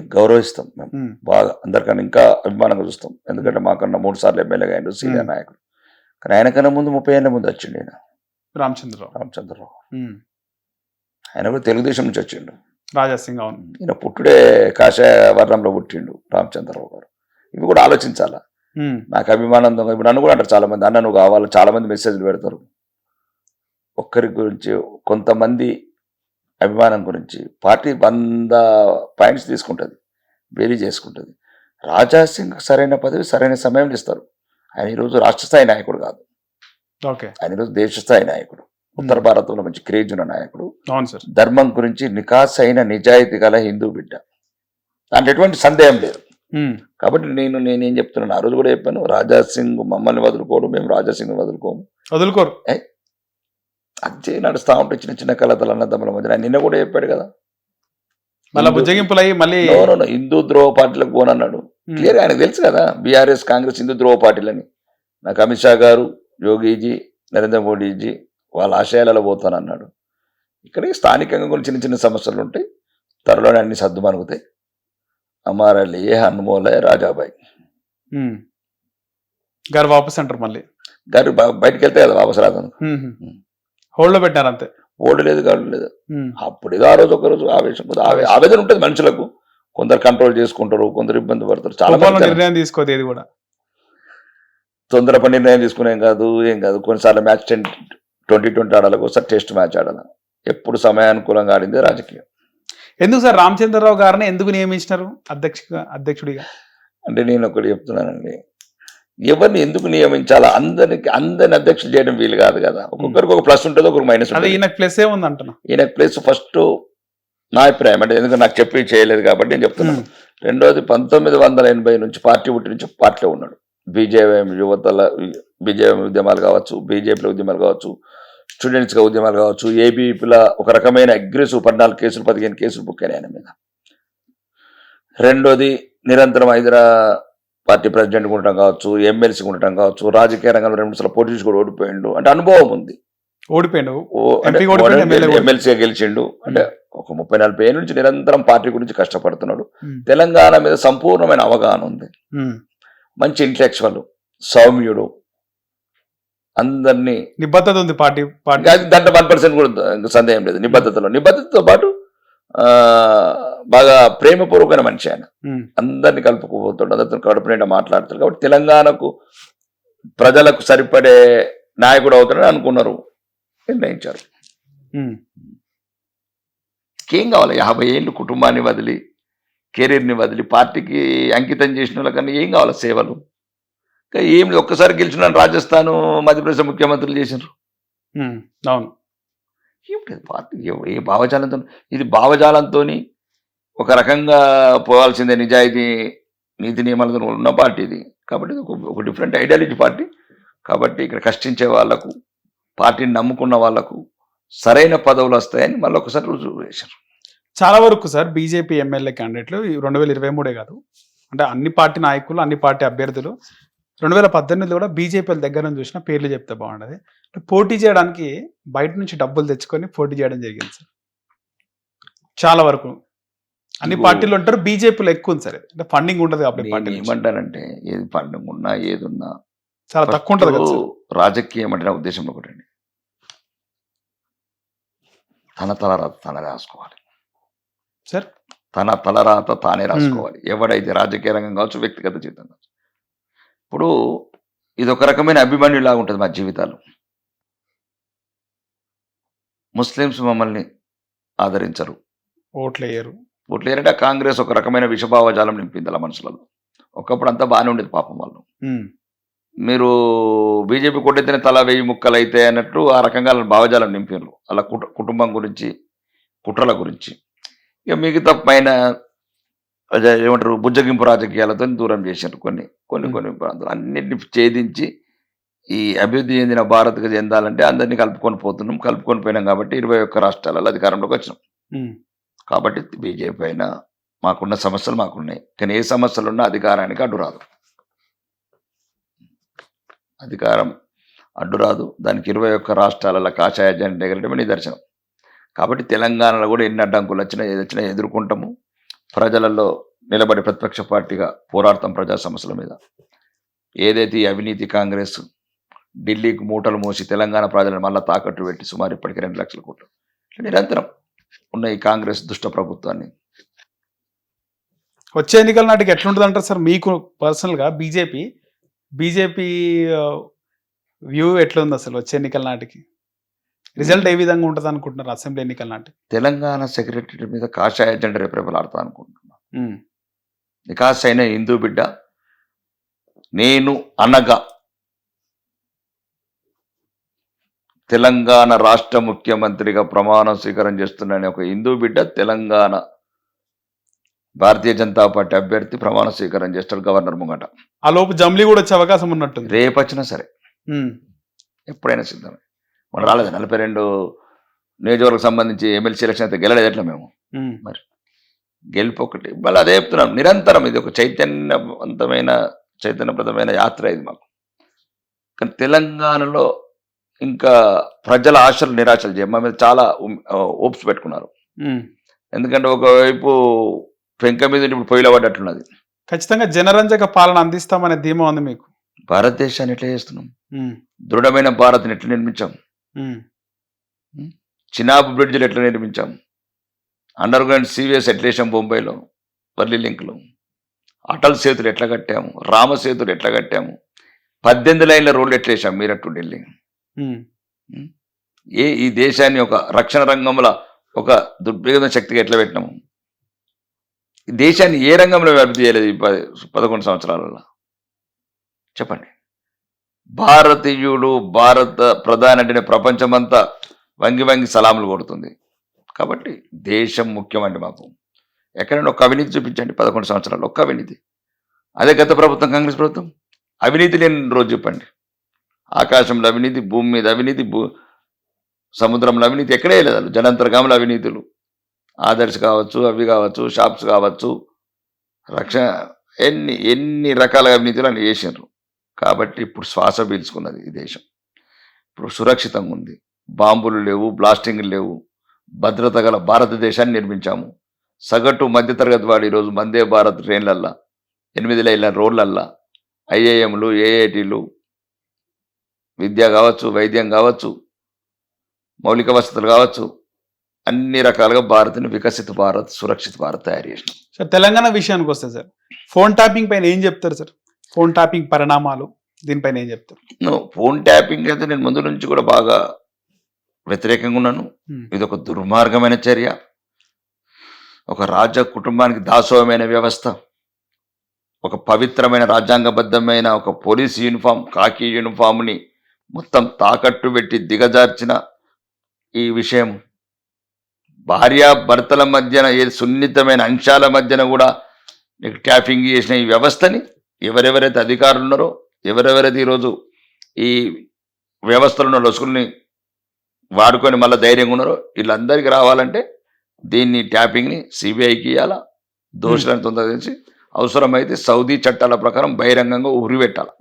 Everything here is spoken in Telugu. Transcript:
గౌరవిస్తాం మేము. బాగా అందరికన్నా ఇంకా అభిమానంగా చూస్తాం. ఎందుకంటే మాకన్నా మూడు సార్లు ఎమ్మెల్యేగా అయ్యాడు సీనియర్. నాయకుడు. కానీ ఆయనకన్నా ముందు ముప్పై ఏళ్ళ ముందు వచ్చిండు ఆయన రామచంద్రరావు. రామచంద్రరావు. ఆయన కూడా తెలుగుదేశం నుంచి వచ్చిండు. రాజా సింగ్ అవును. ఈయన పుట్టుడే కాషాయ వర్ణంలో పుట్టిండు రామచంద్రరావు గారు. ఇవి కూడా ఆలోచించాలా? నాకు అభిమానం ఇప్పుడు నన్ను కూడా అంటారు చాలా మంది అన్న నువ్వు కావాలి? చాలా మంది మెసేజ్లు పెడతారు. ఒక్కరి గురించి కొంతమంది అభిమానం గురించి. పార్టీ వంద పాయింట్స్ తీసుకుంటుంది. వేరీ చేసుకుంటుంది. రాజా సింగ్ సరైన పదవి సరైన సమయంలో ఇస్తారు. ఆయన ఈరోజు రాష్ట్ర స్థాయి నాయకుడు కాదు. ఓకే. ఆయన ఈరోజు దేశ స్థాయి నాయకుడు. ఉత్తర భారతంలో మంచి క్రేజ్ ఉన్న నాయకుడు. ధర్మం గురించి నికాస్ అయిన నిజాయితీ గల హిందూ బిడ్డ. దాంట్లో ఎటువంటి సందేహం లేదు. ఉమ్, కాబట్టి నేను నేనేం చెప్తున్నాను? ఆ రోజు కూడా చెప్పాను రాజా సింగ్ మమ్మల్ని వదులుకోడు మేము రాజా సింగ్ వదులుకోము. వదులుకోరు. అదే నడుస్తా ఉంటే చిన్న చిన్న కలతలు అన్నదమ్ముల మధ్య నిన్న కూడా చెప్పాడు కదా. మళ్ళీ బుజ్జగింపులు అయ్యి మళ్ళీ హిందూ ద్రోవ పార్టీలకు పోనన్నాడు. క్లియర్ ఆయనకు తెలుసు కదా బీఆర్ఎస్ కాంగ్రెస్ హిందూ ద్రోవ పార్టీలని. నాకు అమిత్ షా గారు యోగీజీ నరేంద్ర మోడీజీ వాళ్ళ ఆశయాలలో పోతానన్నాడు. ఇక్కడ స్థానికంగా కొన్ని చిన్న చిన్న సమస్యలు ఉంటాయి త్వరలోనే అన్ని సర్దు మనుగుతాయి అమారలి ఏ హనుమోలే రాజాబాయి. గారు వాపస్ అంటారు మళ్ళీ. గారు బయటికి వెళ్తే కదా వాపసు రాదు హోల్డ్లో పెట్టారు అంతే. ఓడి లేదు గాడు లేదు. అప్పుడు ఏదో ఆ రోజు ఒక రోజు ఆవేశం. ఆవేదన ఉంటుంది మనుషులకు. కొందరు కంట్రోల్ చేసుకుంటారు కొందరు ఇబ్బంది పడతారు. చాలా నిర్ణయం తీసుకోదు ఏది కూడా. తొందరపడి నిర్ణయం తీసుకునేం కాదు ఏం కాదు. కొన్నిసార్లు మ్యాచ్ టెన్ ట్వంటీ ట్వంటీ ఆడాలి ఒకసారి టెస్ట్ మ్యాచ్ ఆడాలి. ఎప్పుడు సమయానుకూలంగా ఆడింది రాజకీయం. ఎందుకు సార్ రామచంద్రరావు గారిని ఎందుకు నియమించినారు అధ్యక్ష అధ్యక్షుడిగా? అంటే నేను ఒకటి చెప్తున్నానండి. ఎవరిని ఎందుకు నియమించాలా? అందరికి అందరిని అధ్యక్షులు చేయడం వీలు కాదు కదా. ఒక్కొక్కరికి ఒక ప్లస్ ఉంటుంది ఒకరికి మైనస్ ఉంటుంది. ఈయనకు ప్లస్ ఏ ఉంది అంటున్నా ఈయన ప్లేస్ ఫస్ట్ నా అభిప్రాయం. అంటే ఎందుకంటే నాకు చెప్పి చేయలేదు కాబట్టి నేను చెప్తున్నాను. రెండోది పంతొమ్మిది వందల ఎనభై నుంచి పార్టీ పుట్టి నుంచి పార్టీలో ఉన్నాడు. బీజేఎం యువతల బీజేఎం ఉద్యమాలు కావచ్చు బీజేపీల ఉద్యమాలు కావచ్చు స్టూడెంట్స్గా ఉద్యమాలు కావచ్చు ఏబీపీల ఒక రకమైన అగ్రెసివ్ పద్నాలుగు కేసులు పదిహేను కేసులు బుక్ అయినాయి ఆయన మీద. రెండోది నిరంతరం హైదరా పార్టీ ప్రెసిడెంట్ ఉండటం కావచ్చు ఎమ్మెల్సీ ఉండటం కావచ్చు రాజకీయ రంగంలో రెండు సార్లు పోటీ కూడా ఓడిపోయిండు. అంటే అనుభవం ఉంది. ఓడిపోయాడు. ఎమ్మెల్సీగా గెలిచిండు. అంటే ఒక ముప్పై నలభై ఏళ్ళ నుంచి నిరంతరం పార్టీ గురించి కష్టపడుతున్నాడు. తెలంగాణ మీద సంపూర్ణమైన అవగాహన ఉంది. మంచి ఇంటలెక్చువల్ సౌమ్యుడు అందరినీ నిబద్ధత ఉంది పార్టీ దాంట్లో వన్ పర్సెంట్ కూడా సందేహం లేదు. నిబద్ధతలో నిబద్ధతతో పాటు బాగా ప్రేమపూర్వకమైన మనిషి ఆయన. అందరినీ కలుపుకుపోతాడు అందరితో కడుపు నిండా మాట్లాడతాడు కాబట్టి తెలంగాణకు ప్రజలకు సరిపడే నాయకుడు అవుతాడని అనుకున్నారు నిర్ణయించారు. ఏం కావాలి? యాభై ఏళ్ళు కుటుంబాన్ని వదిలి కెరీర్ని వదిలి పార్టీకి అంకితం చేసిన వాళ్ళకన్నా ఏం కావాలి సేవలు? ఇంకా ఏం లేదు. ఒక్కసారి గెలిచిన రాజస్థాన్ మధ్యప్రదేశ్ ముఖ్యమంత్రులు చేసినారు అవును. ఏం లేదు పార్టీ ఏ- భావజాలంతో ఇది భావజాలంతో ఒక రకంగా పోవాల్సిందే నిజాయితీ నీతి నియమాలతో ఉన్న పార్టీ ఇది. కాబట్టి ఇది ఒక- డిఫరెంట్ ఐడియాలజీ పార్టీ. కాబట్టి ఇక్కడ కష్టించే వాళ్ళకు పార్టీని నమ్ముకున్న వాళ్ళకు సరైన పదవులు వస్తాయని మళ్ళీ ఒకసారి రుజువు చేశారు చాలా వరకు సార్ బీజేపీ ఎమ్మెల్యే క్యాండిడేట్లు ఈ రెండు వేల ఇరవై మూడే కాదు. అంటే అన్ని పార్టీ నాయకులు అన్ని పార్టీ అభ్యర్థులు రెండు వేల పద్దెనిమిదిలో కూడా బీజేపీ దగ్గర నుంచి చూసిన పేర్లు చెప్తే బాగుండదు. అంటే పోటీ చేయడానికి బయట నుంచి డబ్బులు తెచ్చుకొని పోటీ చేయడం జరిగింది సార్. చాలా వరకు. అన్ని పార్టీలు ఉంటారు బీజేపీలో ఎక్కువ ఉంది సార్. అంటే ఫండింగ్ ఉండదు కాబట్టి పార్టీ నుంచి. ఏమంటానంటే ఏది పండుగ ఉన్నా ఏది ఉన్నా చాలా తక్కువ ఉంటుంది కదా రాజకీయం అంటే నా ఉద్దేశం ఒకటండి. తన తలరాత తన రాసుకోవాలి. సార్? తన తలరాత తానే రాసుకోవాలి. ఎవడైతే రాజకీయ రంగం కావచ్చు వ్యక్తిగత జీవితం కావచ్చు. ఇప్పుడు ఇది ఒక రకమైన అభిమన్యులాగా ఉంటుంది మా జీవితాలు. ముస్లిమ్స్ మమ్మల్ని ఆదరించరు. ఓట్లు వేయరు ఓట్లు ఏంటంటే ఆ కాంగ్రెస్ ఒక రకమైన విషభావజాలం నింపింది అలా మనుషులలో. ఒకప్పుడు అంతా బాగానే ఉండేది పాపం వాళ్ళు. మీరు బీజేపీ కొట్టెత్తిన తల వెయ్యి ముక్కలు అయితే అన్నట్టు ఆ రకంగా భావజాలం నింపారు అలా కుట కుటుంబం గురించి కుట్రల గురించి. ఇక మిగతా పైన ఏమంటారు? బుజ్జగింపు రాజకీయాలతో దూరం చేశారు కొన్ని కొన్ని కొన్ని ప్రాంతాలు. అన్నింటిని ఛేదించి ఈ అభివృద్ధి చెందిన భారత్కి చెందాలంటే అందరినీ కలుపుకొని పోతున్నాం. కలుపుకొని పోయినాం కాబట్టి ఇరవై ఒక్క రాష్ట్రాలలో అధికారంలోకి వచ్చినాం. కాబట్టి బీజేపీ అయినా మాకున్న సమస్యలు మాకున్నాయి. కానీ ఏ సమస్యలు ఉన్నా అధికారానికి అడ్డు రాదు. అధికారం అడ్డు రాదు. దానికి ఇరవై ఒక్క రాష్ట్రాలలో కాషాయ జెండా ఎగరడమే నిదర్శనం. కాబట్టి తెలంగాణలో కూడా ఎన్ని అడ్డంకులు వచ్చినా ఏది వచ్చినా ఎదుర్కొంటాము. ప్రజలలో నిలబడి ప్రతిపక్ష పార్టీగా పోరాడతాం ప్రజా సమస్యల మీద. ఏదైతే అవినీతి కాంగ్రెస్ ఢిల్లీకి మూటలు మోసి తెలంగాణ ప్రజలను మళ్ళీ తాకట్టు పెట్టి సుమారు ఇప్పటికి రెండు లక్షల కోట్లు. నిరంతరం ఉన్న ఈ కాంగ్రెస్ దుష్ట ప్రభుత్వాన్ని. వచ్చే ఎన్నికల నాటికి ఎట్లుంటుంది అంటారు సార్? మీకు పర్సనల్గా బీజేపీ బీజేపీ వ్యూ ఎట్లుంది అసలు వచ్చే ఎన్నికల నాటికి? రిజల్ట్ ఏ విధంగా ఉంటుంది అనుకుంటున్నారు అసెంబ్లీ ఎన్నికల నాటికి తెలంగాణ సెక్రటరీ మీద కాషాయ జెండా రేపరేపలాడతా అనుకుంటున్నాను నికాస్ అయిన హిందూ బిడ్డ నేను అనగా తెలంగాణ రాష్ట్ర ముఖ్యమంత్రిగా ప్రమాణ స్వీకారం చేస్తున్నాను ఒక హిందూ బిడ్డ తెలంగాణ భారతీయ జనతా పార్టీ అభ్యర్థి ప్రమాణ స్వీకారం చేస్తాడు గవర్నర్ ముంగట. ఆ లోపు జమ్లీ కూడా వచ్చే అవకాశం ఉన్నట్టుంది. రేపు వచ్చినా సరే ఎప్పుడైనా సిద్ధమే. మనం రాలేదు. నలభై రెండు నియోజకవర్గం సంబంధించి ఎమ్మెల్సీ ఎలక్షన్ అయితే గెలలేదు. ఎట్లా మేము? ఉమ్, గెలుపు ఒకటి. మళ్ళీ అదే చెప్తున్నాం నిరంతరం ఇది ఒక చైతన్యవంతమైన చైతన్యప్రదమైన యాత్ర ఇది మాకు. కానీ తెలంగాణలో ఇంకా ప్రజల ఆశలు నిరాశలు చేయ మా మీద చాలా ఓప్స్ పెట్టుకున్నారు. ఎందుకంటే ఒకవైపు పెంక మీద ఇప్పుడు పొయ్యిలో పడ్డట్లున్నది ఖచ్చితంగా జనరంజక పాలన అందిస్తామనే ధీమా ఉంది మీకు. భారతదేశాన్ని ఎట్లా చేస్తున్నాం? దృఢమైన భారత్ని ఎట్లా నిర్మించాం? చినాబ్ బ్రిడ్జ్లు ఎట్లా నిర్మించాం? అండర్ గ్రౌండ్ సీవియస్ ఎట్లా వేసాం బొంబాయిలో వర్లీ లింక్లో. అటల్ సేతులు ఎట్లా కట్టాము? రామ సేతులు ఎట్లా కట్టాము? పద్దెనిమిది లైన్ల రోడ్లు ఎట్లా వేసాం మీరట్టు ఢిల్లీ? ఉమ్, ఏ ఈ దేశాన్ని ఒక రక్షణ రంగంలో ఒక దుర్భేద శక్తిగా ఎట్లా పెట్టినాము? ఈ దేశాన్ని ఏ రంగంలో అభివృద్ధి చేయలేదు ఈ పది పదకొండు సంవత్సరాలలో? చెప్పండి. భారతీయుడు భారత ప్రధాని అంటే ప్రపంచమంతా వంగి వంగి సలాములు కొడుతుంది. కాబట్టి దేశం ముఖ్యమండి మాకు. ఎక్కడైనా ఒక అవినీతి చూపించండి పదకొండు సంవత్సరాలు ఒక్క అవినీతి. అదే గత ప్రభుత్వం కాంగ్రెస్ ప్రభుత్వం. అవినీతి లేని రోజు చెప్పండి. ఆకాశంలో అవినీతి భూమి మీద అవినీతి భూ సముద్రంలో అవినీతి ఎక్కడే లేదు జనంతర్గాములు అవినీతులు. ఆదర్శ్ కావచ్చు అవి కావచ్చు షాప్స్ కావచ్చు. రక్షణ ఎన్ని ఎన్ని రకాల అవినీతులు అని చేసినారు కాబట్టి ఇప్పుడు శ్వాస పీల్చుకున్నది ఈ దేశం. ఇప్పుడు సురక్షితంగా ఉంది. బాంబులు లేవు బ్లాస్టింగ్లు లేవు. భద్రత గల భారతదేశాన్ని నిర్మించాము. సగటు మధ్యతరగతి వాడు ఈరోజు వందే భారత్ ట్రైన్లల్లా ఎనిమిది లైన్ల రోడ్లల్లా ఐఏఎంలు ఏఐటీలు విద్య కావచ్చు వైద్యం కావచ్చు మౌలిక వసతులు కావచ్చు అన్ని రకాలుగా భారత్ని వికసిత భారత్ సురక్షిత భారత్ తయారు చేసినాం. సార్ తెలంగాణ విషయానికి వస్తే సార్ ఫోన్ ట్యాపింగ్ పైన ఏం చెప్తారు సార్? ఫోన్ ట్యాపింగ్ పరిణామాలు దీనిపైన ఏం చెప్తారు? ఫోన్ ట్యాపింగ్ అయితే నేను ముందు నుంచి కూడా బాగా వ్యతిరేకంగా ఉన్నాను. Hmm. ఇది ఒక దుర్మార్గమైన చర్య. ఒక రాజ కుటుంబానికి దాసోహమైన వ్యవస్థ. ఒక పవిత్రమైన రాజ్యాంగబద్ధమైన ఒక పోలీస్ యూనిఫామ్ కాకి యూనిఫామ్ని మొత్తం తాకట్టు పెట్టి దిగజార్చిన ఈ విషయం. భార్య భర్తల మధ్యన ఏ సున్నితమైన అంశాల మధ్యన కూడా నీకు ట్యాపింగ్ చేసిన ఈ వ్యవస్థని ఎవరెవరైతే అధికారులు ఉన్నారో ఎవరెవరైతే ఈరోజు ఈ వ్యవస్థలను లొసుకుల్ని వాడుకొని మళ్ళీ ధైర్యంగా ఉన్నారో వీళ్ళందరికీ రావాలంటే దీన్ని ట్యాపింగ్ని సిబిఐకి ఇవ్వాలా దోషులను తొందర తెలిసి అవసరమైతే సౌదీ చట్టాల ప్రకారం బహిరంగంగా ఉరిపెట్టాలి